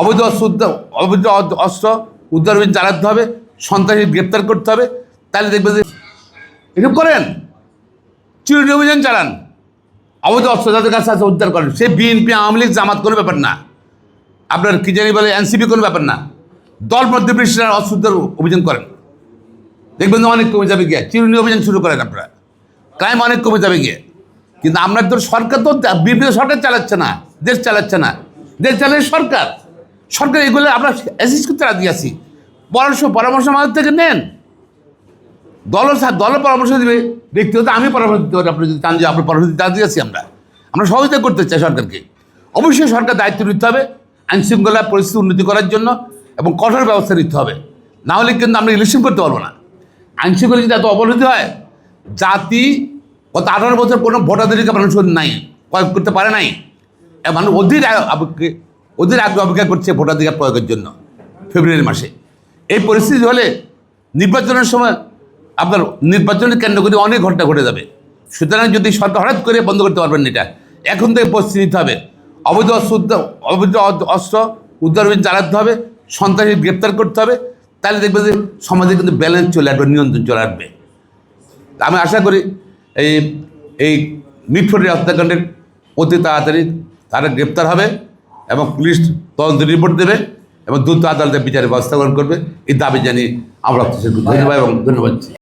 অবৈধ অস্ত্র উদ্ধার অবৈধ অস্ত্র উদ্ধার অভিযান চালাতে হবে সন্ত্রাসী গ্রেপ্তার করতে হবে, তাহলে দেখবে যে এসব করেন চুরি অভিযান চালান, অবৈধ অস্ত্র যাদের কাছে আছে উদ্ধার করেন, সে বিএনপি, আওয়ামী লীগ, জামাত কোনো ব্যাপার না। আপনার কি জানি বলে, এনসিপি কোনো ব্যাপার না। দল মধ্যপ্রদেশের অস্ত্র উদ্ধার অভিযান করেন। দেখবেন অনেক কমে যাবে গিয়ে, চিরুনি অভিযান শুরু করেন আপনারা। ক্রাইম অনেক কমে যাবে গিয়ে। কিন্তু আমরা তো সরকার তো বিরোধী সরকার চালাচ্ছে না, দেশ চালাচ্ছে না। দেশ চালাচ্ছে সরকার। সরকার এগুলো আমরা অ্যাসিস্ট করতে রাজি আছি। পরামর্শ পরামর্শ আমাদের থেকে নেন। দল দলের পরামর্শ দেবে, ব্যক্তিগত আমি পরামর্শ দিতে পারি, আপনি যদি চান যে আপনার পরামর্শ দিতে আছি আমরা। আমরা সহযোগিতা করতে চাই সরকারকে। অবশ্যই সরকার দায়িত্ব নিতে হবে, আইনশৃঙ্খলা পরিস্থিতি উন্নতি করার জন্য এবং কঠোর ব্যবস্থা নিতে হবে। না হলে কিন্তু আমরা ইলেকশন করতে পারব না। আইনশৃঙ্খলা যদি এত অবনতি হয়, জাতি গত আঠারো বছর কোনো ভোটাধিকার মানুষ নাই, প্রয়োগ করতে পারে নাই। মানুষ অধীর আ- আগে অপেক্ষা করছে ভোটাধিকার প্রয়োগের জন্য, ফেব্রুয়ারি মাসে। এই পরিস্থিতি হলে নির্বাচনের সময় আপনার নির্বাচনের কেন্দ্র করে অনেক ঘটনা ঘটে যাবে। সুতরাং যদি সরকার হঠাৎ করে বন্ধ করতে পারবেন এটা, এখন থেকে প্রস্তুতি নিতে হবে। অবৈধ অস্ত্র অবৈধ অস্ত্র উদ্ধার অভিযান চালাতে হবে সন্ত্রাসী গ্রেপ্তার করতে হবে, তাহলে দেখবে যে সমাজে কিন্তু ব্যালেন্স চলে আসবে, নিয়ন্ত্রণ চলে আসবে। আমি আশা করি এই এই মিটফোর্ডের হত্যাকাণ্ডের অতি তাড়াতাড়ি তারা গ্রেপ্তার হবে। এবং পুলিশ তদন্ত রিপোর্ট দেবে এবং দ্রুত আদালতে বিচারের ব্যবস্থা গ্রহণ করবে। এই দাবি জানিয়ে আমরা ধন্যবাদ এবং ধন্যবাদ।